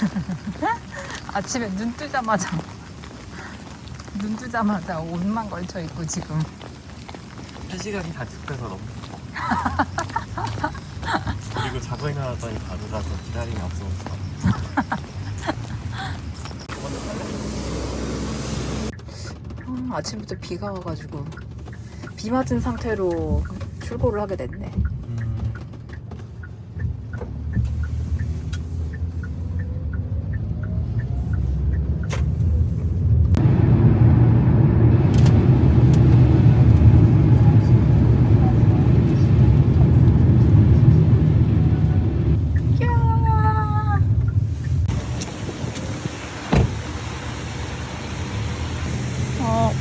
아침에 눈 뜨자마자 눈 뜨자마자 옷만 걸쳐 입고 지금. 한 시간이 다 죽어서 너무 그리고 자고 일어났더니 바로라서 기다림이 앞서서. 음, 아침부터 비가 와가지고 비 맞은 상태로 출고를 하게 됐네.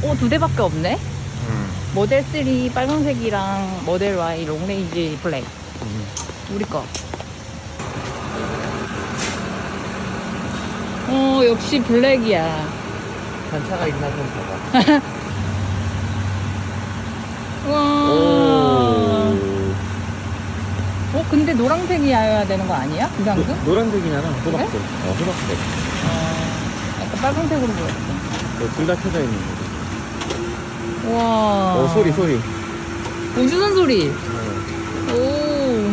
오, 두 대밖에 없네? 음, 모델 3 빨간색이랑 모델 Y 롱레인지 블랙. 음. 우리 거. 어, 역시 블랙이야. 단차가 있나 좀 봐봐 와. 오 어, 근데 노란색이어야 되는 거 아니야? 그 방금? 노, 노란색이잖아 호박색 어 호박색 어, 약간 빨간색으로 보였어. 둘다 켜져 있는 거지 와. 어 소리 소리 우주선 소리. 어, 오.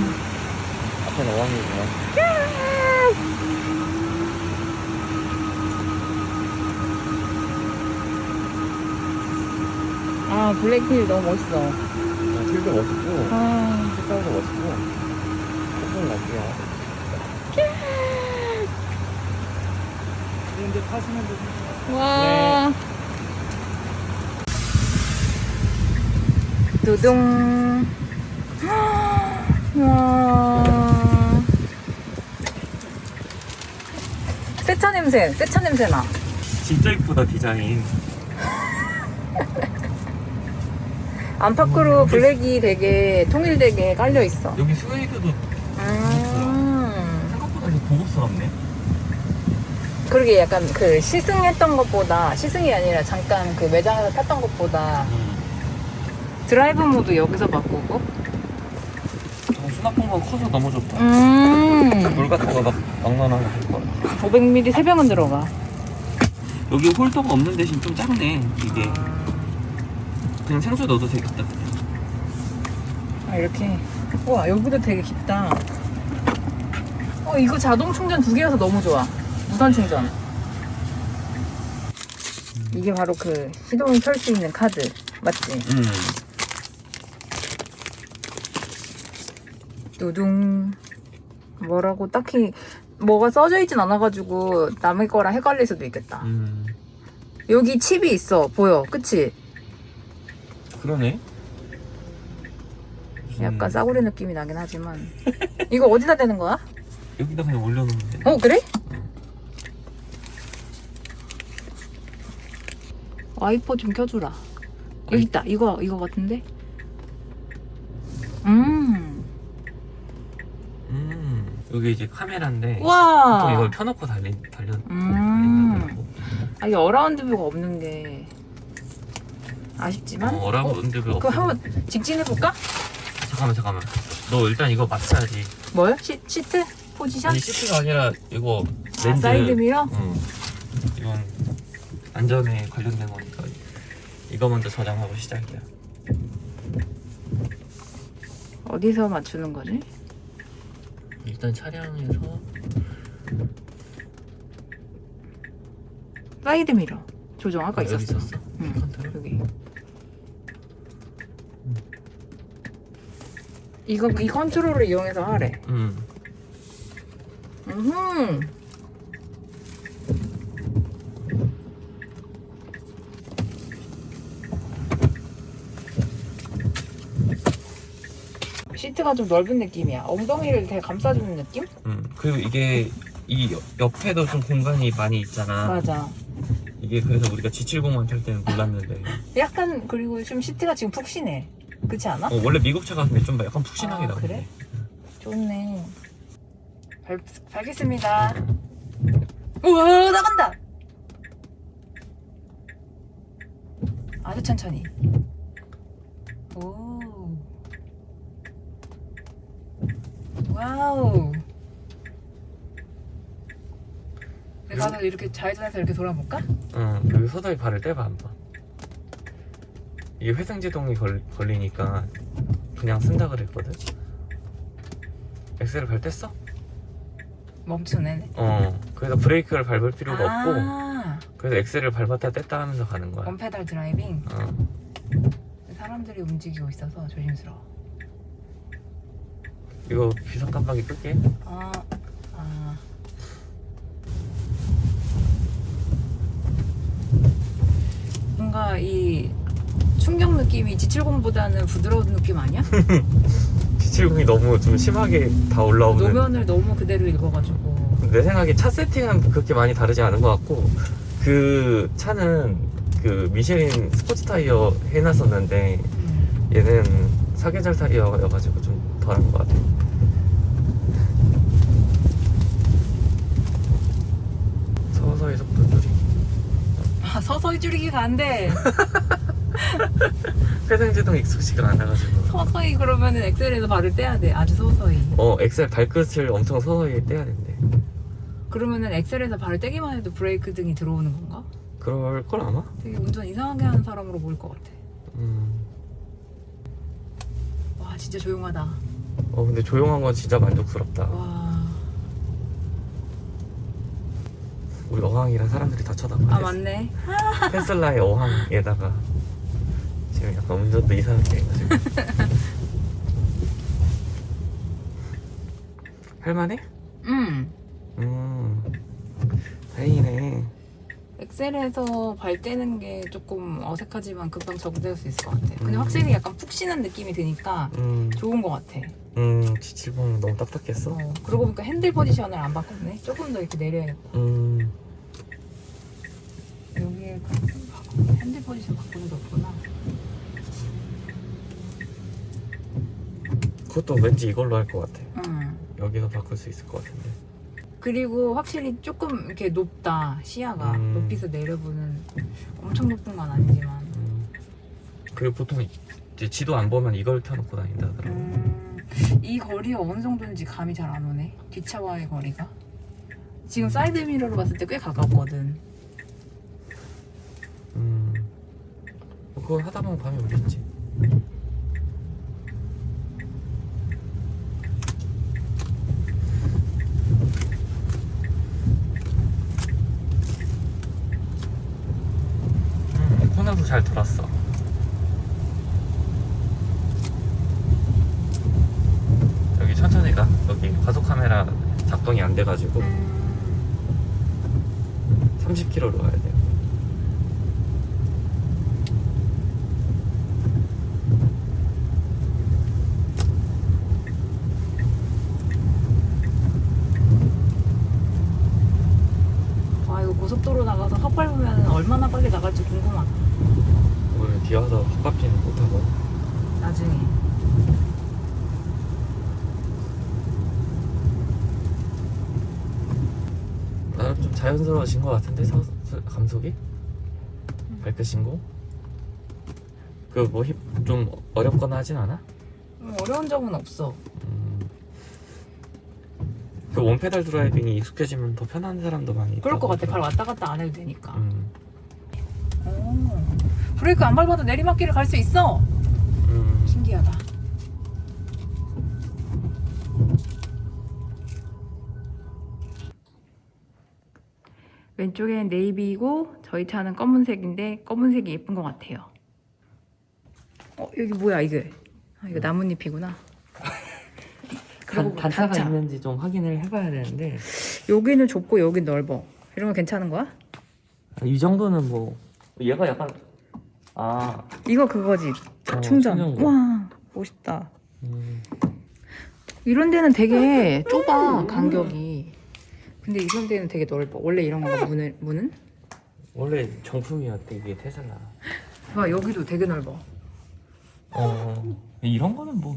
앞에 어항이구나 아, 블랙힐 너무 멋있어. 어, 필도 멋있고 아. 색깔도 멋있고 조금 낫게야 근데 타시면 되죠 와. 두둥. 와. 세차 냄새, 세차 냄새 나. 진짜 이쁘다 디자인 안팎으로 블랙이 되게 통일되게 깔려 있어. 여기 스웨이드도 음. 생각보다 좀 고급스럽네 그러게 약간 그 시승했던 것보다 시승이 아니라 잠깐 그 매장에서 탔던 것보다 음. 드라이브 모드 여기서 바꾸고. 어, 수납 공간 커서 너무 좋다 음. 물 같은 거막 같아 500ml 세 병은 들어가. 여기 홀더가 없는 대신 좀 작네 이게 그냥 생수 넣어도 되겠다 아 이렇게. 우와 여기도 되게 깊다. 어 이거 자동 충전 두 개여서 너무 좋아. 무선 충전. 이게 바로 그 시동을 켤 수 있는 카드 맞지? 음. 두둥. 뭐라고 딱히 뭐가 써져 있진 않아가지고 남의 거랑 헷갈릴 수도 있겠다. 음. 여기 칩이 있어 보여, 그치? 그러네 무슨- 약간 싸구려 느낌이 나긴 하지만 이거 어디다 대는 거야? 여기다 그냥 올려놓으면 돼 어 그래? 와이퍼 좀 켜주라. 여기 있다. 이거 이거 같은데? 음. 음. 여기 이제 카메라인데 와. 또 이걸 켜놓고 달리, 달려 음. 아 이게 어라운드 뷰가 없는 게 아쉽지만. 어, 어라운드 뷰 그거 없어. 한번 직진해 볼까? 잠깐만 잠깐만 너 일단 이거 맞춰야지 뭘? 시, 시트 포지션? 아니 시트가 아니라 이거 렌즈 아, 사이드 미러? 응 이건 안전에 관련된 거니까 이거 먼저 저장하고 시작이야 어디서 맞추는 거지? 일단 차량에서 사이드 미러 조정 아까 아, 여기 있었어. 있었어? 응. 컨트롤? 여기. 이거 이 컨트롤을 이용해서 하래. 응 음. 시트가 좀 넓은 느낌이야. 엉덩이를 되게 감싸주는 느낌? 응. 그리고 이게 이 옆- 옆에도 좀 공간이 많이 있잖아 맞아. 이게 그래서 우리가 G70만 탈 때는 몰랐는데 약간 그리고 좀 시트가 지금 푹신해. 그렇지 않아? 어, 원래 미국 차 같은데 좀 약간 푹신하게 아, 나오네 그래? 좋네. 발, 밟겠습니다. 우와, 나간다! 아주 천천히. 오. 와우. 가서 이렇게 좌회전해서 이렇게 돌아볼까? 응, 여기 서서히 발을 떼봐 한번. 이게 회생제동이 걸, 걸리니까 그냥 쓴다 그랬거든. 엑셀을 발 뗐어? 멈추네. 어. 그래서 브레이크를 밟을 필요가 없고, 아, 그래서 엑셀을 밟았다 뗐다 하면서 가는 거야. 원페달 드라이빙. 어. 사람들이 움직이고 있어서 조심스러워. 이거 비상 깜빡이 끌게. 아, 아. 뭔가 이 충격 느낌이 G70보다는 부드러운 느낌 아니야? G70이 너무 좀 심하게 다 올라오는. 노면을 너무 그대로 읽어가지고. 내 생각에 차 세팅은 그렇게 많이 다르지 않은 것 같고 그 차는 그 미쉐린 스포츠 타이어 해놨었는데 음. 얘는 사계절 타이어여가지고 좀 덜한 것 같아. 서서히 속도 줄이. 아, 서서히 줄이기가 안 돼. 회생제동 익숙지가 않아가지고. 서서히 그러면은 엑셀에서 발을 떼야 돼. 아주 서서히. 어 엑셀 발끝을 엄청 서서히 떼야 된대. 그러면은 엑셀에서 발을 떼기만 해도 브레이크 등이 들어오는 건가? 그럴 걸 아마? 되게 운전 이상하게 하는 사람으로 보일 것 같아. 음. 와, 진짜 조용하다. 어 근데 조용한 건 진짜 만족스럽다. 와. 우리 어항이랑 사람들이 다 쳐다보네. 아, 맞네. 테슬라의 어항에다가 지금 약간 운전도 이상하게 해가지고 할만해? 음. 음 다행이네 엑셀에서 발 떼는 게 조금 어색하지만 금방 적응될 수 있을 것 같아. 근데 음. 확실히 약간 푹 쉬는 느낌이 드니까 음, 좋은 것 같아. 음 G70 너무 딱딱했어? 어, 그러고 보니까 핸들 포지션을 안 바꿨네. 조금 더 이렇게 내려야겠다. 음 여기에 그 핸들 포지션 바꾸는 게 없구나. 그것도 왠지 이걸로 할 것 같아 음. 여기서 바꿀 수 있을 것 같은데 그리고 확실히 조금 이렇게 높다 시야가 음. 높이서 내려보는 엄청 높은 건 아니지만 음. 그리고 보통 이제 지도 안 보면 이걸 켜놓고 다닌다 하더라고 음, 이 거리가 어느 정도인지 감이 잘 안 오네. 뒷차와의 거리가. 지금 사이드 미러로 봤을 때 꽤 가깝거든. 음. 그거 하다 보면 밤에 오겠지. 음, 코너도 잘 돌았어 여기 천천히 가 여기 과속 카메라 돼가지고 30km로 가야 돼와 이거 고속도로 나가서 헛밟으면 얼마나 빨리 나갈지 궁금하다. 오늘 비 와서 헛바퀴는 못하고 나중에 나름 좀 자연스러워진 것 같은데 서, 서- 감속이 발끝 신고 그뭐좀 어렵거나 하진 않아? 음, 어려운 점은 없어 음. 그 원페달 드라이빙이 익숙해지면 더 편한 사람도 많이 그럴 것 같아 발. 왔다 갔다 안 해도 되니까 음. 오, 브레이크 안 밟아도 내리막길을 갈 수 있어 왼쪽엔 네이비고 저희 차는 검은색인데 검은색이 예쁜 것 같아요. 어 여기 뭐야 이게? 아, 이거 나뭇잎이구나. 그리고 단, 단차가 단차. 있는지 좀 확인을 해봐야 되는데 여기는 좁고 여긴 넓어. 이런 거 괜찮은 거야? 이 정도는 뭐 얘가 약간 아 이거 그거지. 어, 충전. 충전구. 와 멋있다. 음. 이런 데는 되게 좁아 간격이. 근데 이런 데는 되게 넓어. 원래 이런 건가 문을 문은? 원래 정품이었대 이게 테슬라 와 여기도 되게 넓어. 어 이런 거는 뭐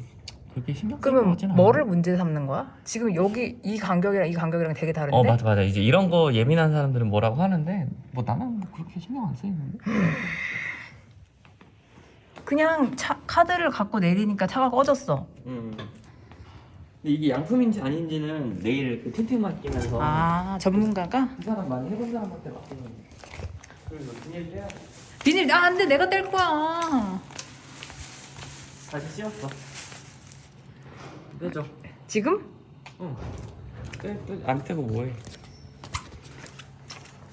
그렇게 신경 쓸 그러면 것 같진 않아 뭐를 문제 삼는 거야? 지금 여기 이 간격이랑 이 간격이랑 되게 다른데? 어 맞아 맞아 이제 이런 거 예민한 사람들은 뭐라고 하는데 뭐 나는 뭐 그렇게 신경 안 쓰이는데 그냥 차, 카드를 갖고 내리니까 차가 꺼졌어. 음. 근데 이게 양품인지 아닌지는 내일 그 틴팅 맡기면서 아 전문가가 그 사람 많이 해본 사람한테 맡기면 돼. 그리고 비닐 떼야 비닐 아 안돼 내가 뗄 거야. 다시 씌웠어. 떼죠. 지금? 응. 떼, 떼, 안 떼고 뭐해?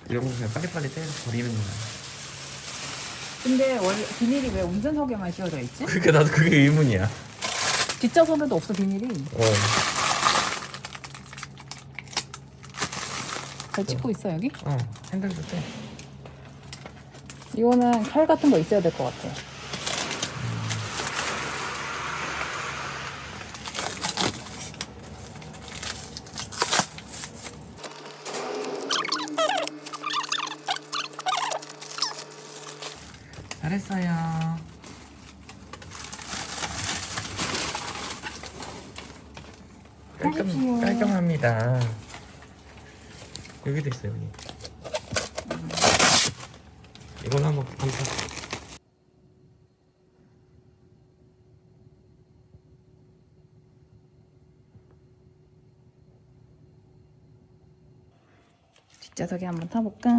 이런 거 그냥 빨리빨리 떼서 버리는 거야. 근데 원래 비닐이 왜 운전석에만 씌워져 있지? 그게 나도 그게 의문이야. 뒷좌석에도 없어 비닐이. 어. 잘 찍고 있어 여기? 어. 핸들도 떼. 이거는 칼 같은 거 있어야 될 것 같아. 잘했어요. 깔끔, 하십시오. 깔끔합니다. 여기도 있어요, 여기. 이걸로 한번 감싸. 뒷좌석에 한번 타볼까?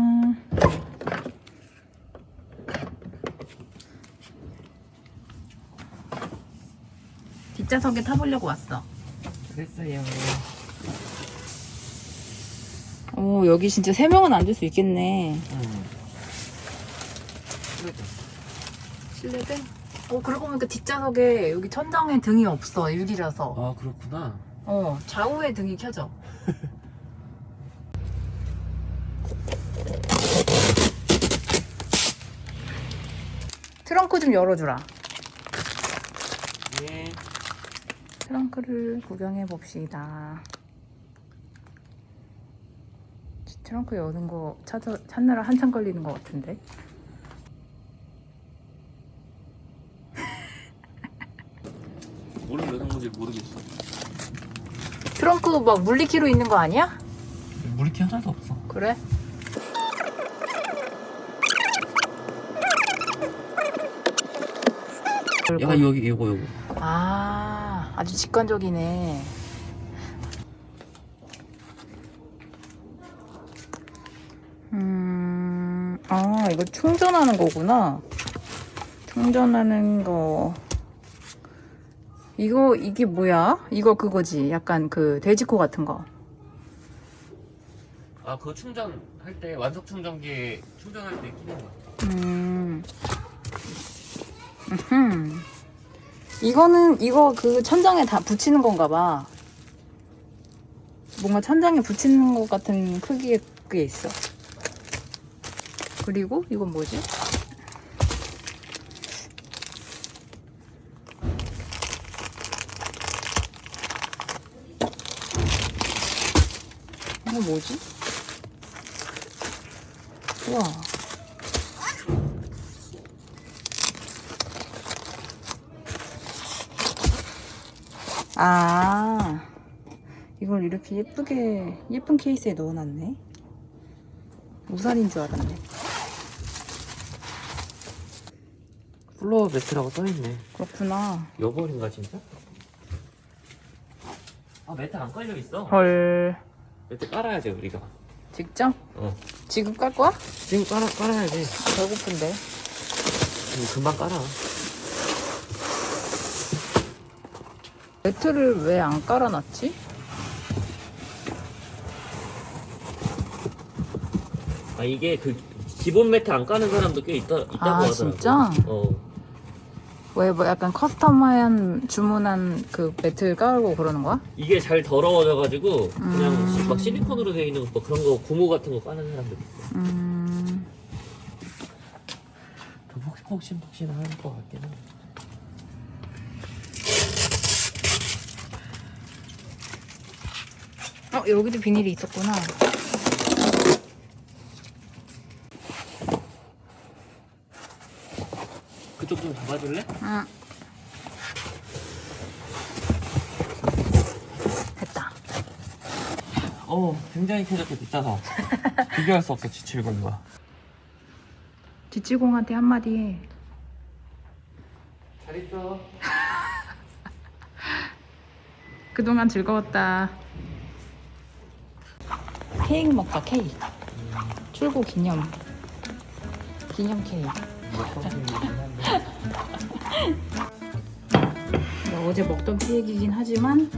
뒷좌석에 타보려고 왔어. 됐어요. 오 여기 진짜 세 명은 앉을 수 있겠네. 응. 실내대? 어 그러고 보니까 뒷좌석에 여기 천장에 등이 없어 유리라서. 아, 그렇구나. 어 좌우에 등이 켜져. 트렁크 좀 열어주라. 예. 트렁크를 구경해 봅시다. 트렁크 여는 거 찾아, 찾느라 한참 걸리는 것 같은데. 뭐를 왜 넣은 건지 모르겠어. 트렁크 막 물리키로 있는 거 아니야? 물기 하나도 없어. 그래? 야, 여기, 이거, 이거. 아, 아주 직관적이네. 음, 아, 이거 충전하는 거구나. 충전하는 거. 이거, 이게 뭐야? 이거 그거지. 약간 그 돼지코 같은 거. 아, 그거 충전할 때, 완속 충전기에 충전할 때 끼는 거. 음. 음. 이거는 이거 그 천장에 다 붙이는 건가 봐. 뭔가 천장에 붙이는 것 같은 크기의 게 있어. 그리고 이건 뭐지? 이거 뭐지? 우와. 아, 이걸 이렇게 예쁘게, 예쁜 케이스에 넣어놨네. 우산인 줄 알았네. 플로어 매트라고 써있네. 그렇구나. 여벌인가, 진짜? 아, 매트 안 깔려 있어. 헐. 매트 깔아야 돼, 우리가. 직접? 어. 지금 깔 거야? 지금 깔아, 깔아야지. 배고픈데. 음, 금방 깔아. 매트를 왜 안 깔아놨지? 아, 이게 그, 기본 매트 안 까는 사람도 꽤 있다, 있다고 아, 하더라고. 진짜? 어. 왜 뭐 약간 커스텀한 주문한 그 매트를 깔고 그러는 거야? 이게 잘 더러워져가지고, 그냥 음. 시- 막 실리콘으로 되어 있는 거, 그런 거, 고무 같은 거 까는 사람들 있어. 음, 더 폭신폭신 하는 거 같긴 해. 어, 여기도 비닐이 있었구나. 잡아줄래? 응. 됐다. 어, 굉장히 쾌적해, 뒷좌석. 비교할 수 없어, G70과. 지치공한테 한마디 해. 잘 있어. 그동안 즐거웠다. 케이크 먹자 케이크. 출고 기념. 기념 케이크. 나 어제 먹던 케이크이긴 하지만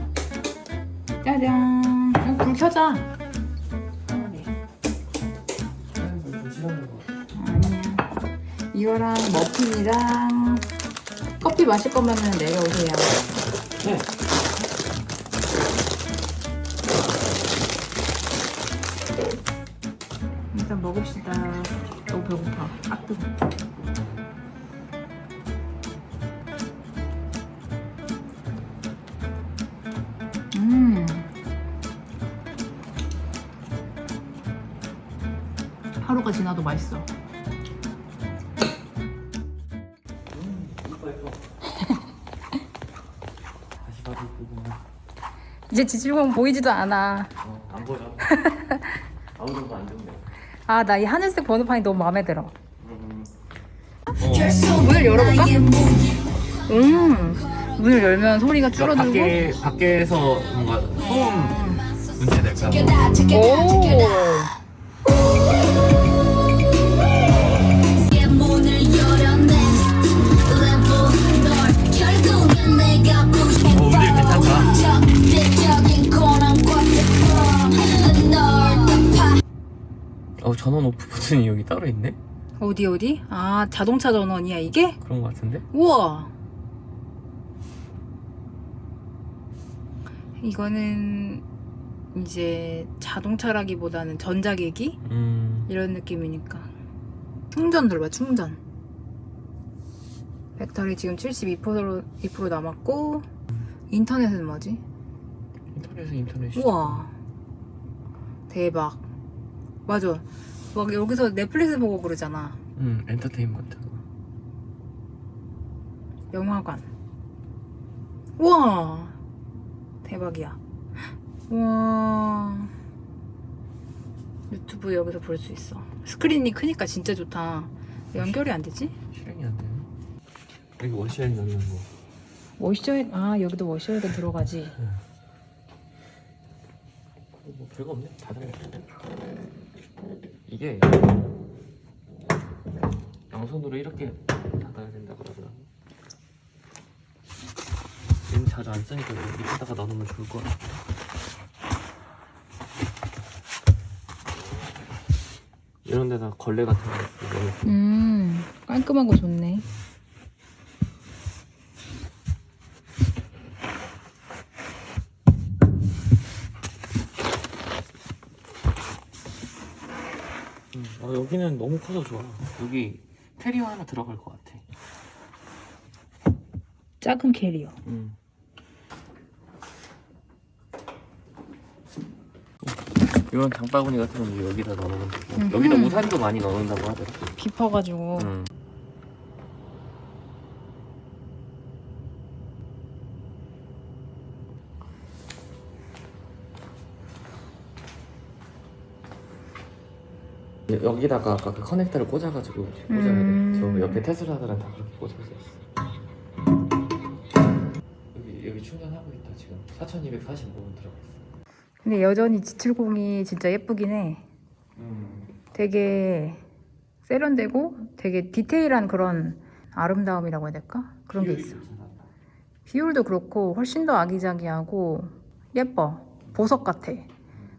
짜잔. 그냥 불 켜자. 아니야. 이거랑 머핀이랑 커피 마실 거면은 내려오세요. 네. 일단 먹읍시다. 너무 배고파. 아 뜨거. 음. 이제 지질공 보이지도 않아. 어, 안 보여. 아무 정도 안 좋네. 아, 나 이 하늘색 번호판이 너무 마음에 들어. 음. 문을 열어볼까? 음, 문을 열면 소리가 줄어들고. 밖에 밖에서 뭔가 소음 문제 될까? 오. 전원 오프 버튼이 여기 따로 있네? 어디 어디? 아, 자동차 전원이야 이게? 그런 거 같은데? 우와. 이거는 이제 자동차라기보다는 전자기기 음. 이런 느낌이니까 충전 돌봐 충전. 배터리 지금 72% 2% 남았고 인터넷은 뭐지? 인터넷은 인터넷이. 우와 대박 맞아 막 여기서 넷플릭스 보고 그러잖아 음 엔터테인먼트. 영화관 우와 대박이야 우와 유튜브 여기서 볼 수 있어 스크린이 크니까 진짜 좋다 연결이 안 되지? 실행이 안 되네. 여기 워시아인 넣는 뭐. 워셔헤드 아 여기도 워셔헤드 들어가지 뭐 별거 없네. 닫은 거. 이게 양손으로 이렇게 닫아야 된다 그러더라고. 얘는 자주 안 쓰니까 여기 밑에다가 넣어놓으면 좋을 것 같아. 이런 데다 걸레 같은 거 음 깔끔하고 좋네 음, 아, 여기는 너무 커서 좋아. 여기 캐리어 하나 들어갈 것 같아. 작은 캐리어 음. 이런 장바구니 같은 건 여기다 넣어놓으면 되고 음흠. 여기다 우산도 많이 넣는다고 하더라고. 깊어가지고 음. 여기다가 아까 그 커넥터를 꽂아가지고 꽂아야 돼. 음. 저 옆에 테슬라들은 다 그렇게 꽂아져 있어. 여기 여기 충전하고 있다 지금 4,245원 들어가 있어. 근데 여전히 지출공이 진짜 예쁘긴 해 음. 되게 세련되고 되게 디테일한 그런 아름다움이라고 해야 될까? 그런 게 있어. 비율도 그렇고 훨씬 더 아기자기하고 예뻐. 보석 같아.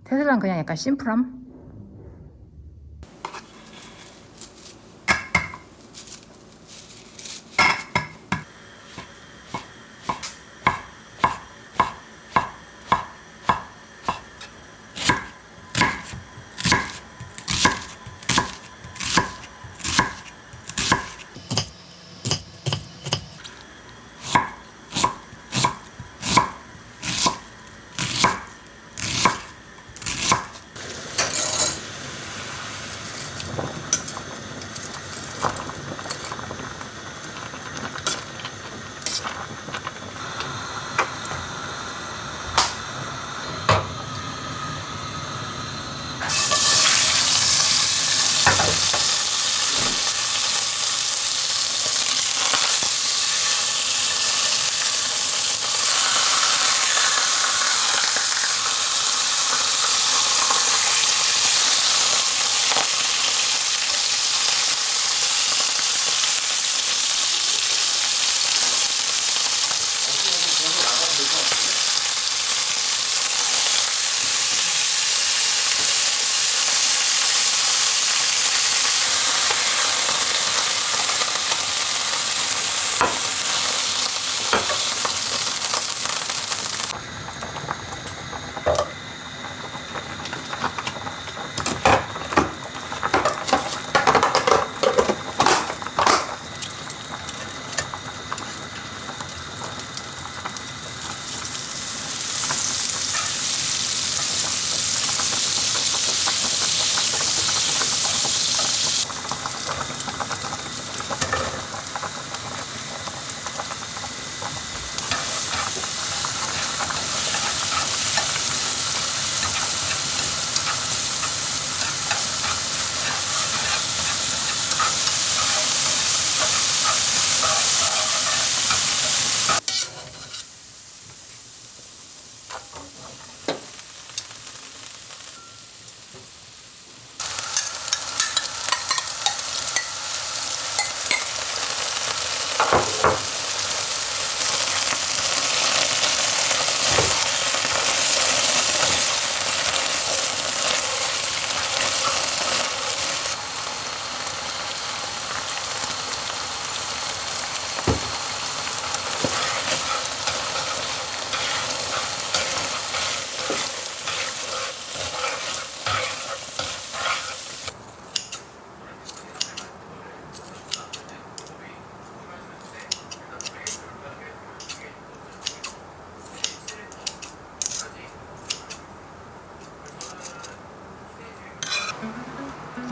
테슬라는 그냥 약간 심플함?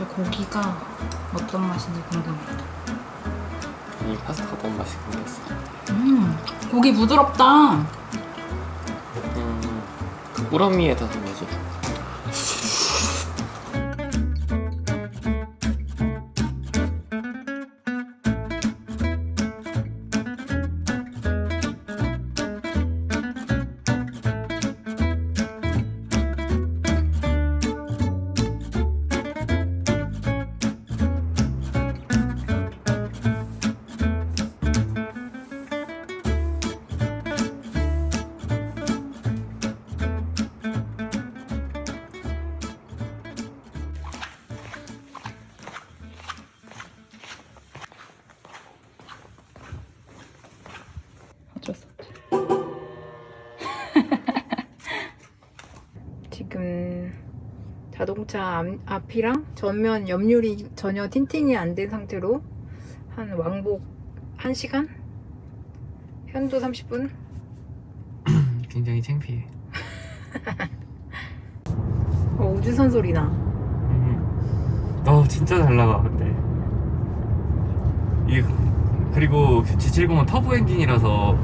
근데 고기가 어떤 맛인지 궁금해. 이 파스타가 너무 맛있게 생겼어. 음, 고기 부드럽다. 음, 그 꾸러미에다 좀 해줘. 자동차 앞, 앞이랑 전면 옆유리 전혀 틴팅이 안 된 상태로 한 왕복 1시간? 현도 30분? 굉장히 창피해. 어, 우주선 소리 나. 음. 어 진짜 잘 나가 근데 이게 그리고 G70은 터보 엔진이라서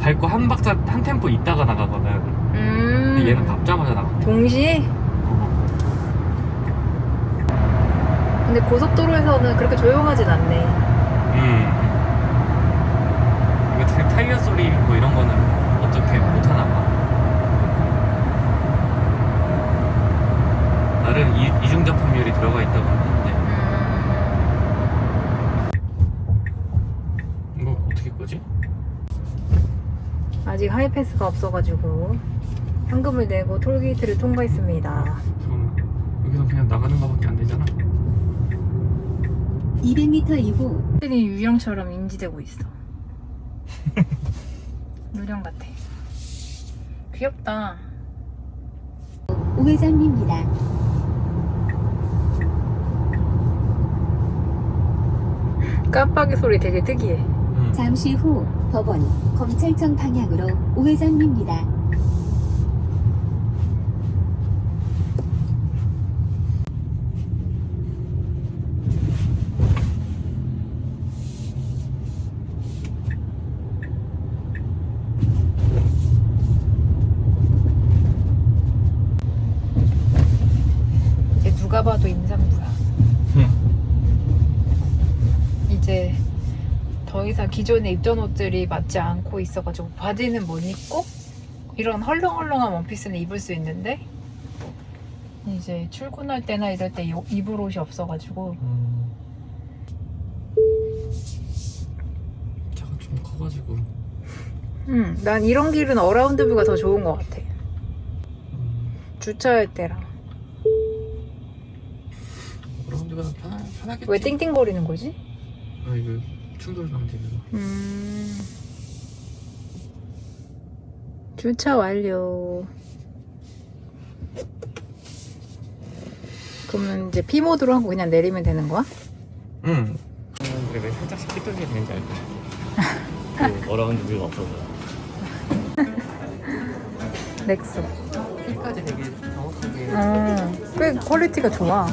밟고 한 박자 한 템포 있다가 나가거든. 음. 근데 얘는 밟자마자 나가. 동시에? 근데 고속도로에서는 그렇게 조용하진 않네. 음. 이거 타- 타이어 소리 뭐 이런 거는 어떻게 못하나 봐. 나름 이, 이중 작품률이 들어가 있다고 하는데 음. 이거 어떻게 끄지? 아직 하이패스가 없어가지고 현금을 내고 톨게이트를 통과했습니다. 그럼 여기서 그냥 나가는 거밖에 안. 200m 이후 확실히 유령처럼 인지되고 있어. 유령 같아. 귀엽다. 우회전입니다. 깜빡이 소리 되게 특이해. 음. 잠시 후 법원 검찰청 방향으로 우회전입니다. 이제 누가 봐도 임산부야. 이제 더 이상 기존에 입던 옷들이 맞지 않고 있어가지고 바지는 못 입고 이런 헐렁헐렁한 원피스는 입을 수 있는데 이제 출근할 때나 이럴 때 요- 입을 옷이 없어가지고 음. 차가 좀 커가지고 음, 난 이런 길은 어라운드 뷰가 더 좋은 것 같아. 음. 주차할 때랑 그라운드가 편 편하겠지. 왜 띵띵거리는 거지? 아 이거 충돌 방지로. 음. 주차 완료. 그러면 이제 P 모드로 하고 그냥 내리면 되는 거야? 응. 그래 왜 살짝씩 삐뚤게 되는지 알지? 그 어라운드 뷰가 없어서요. 넥소. 끝까지 되게 정확하게. 어, 꽤 퀄리티가 좋아.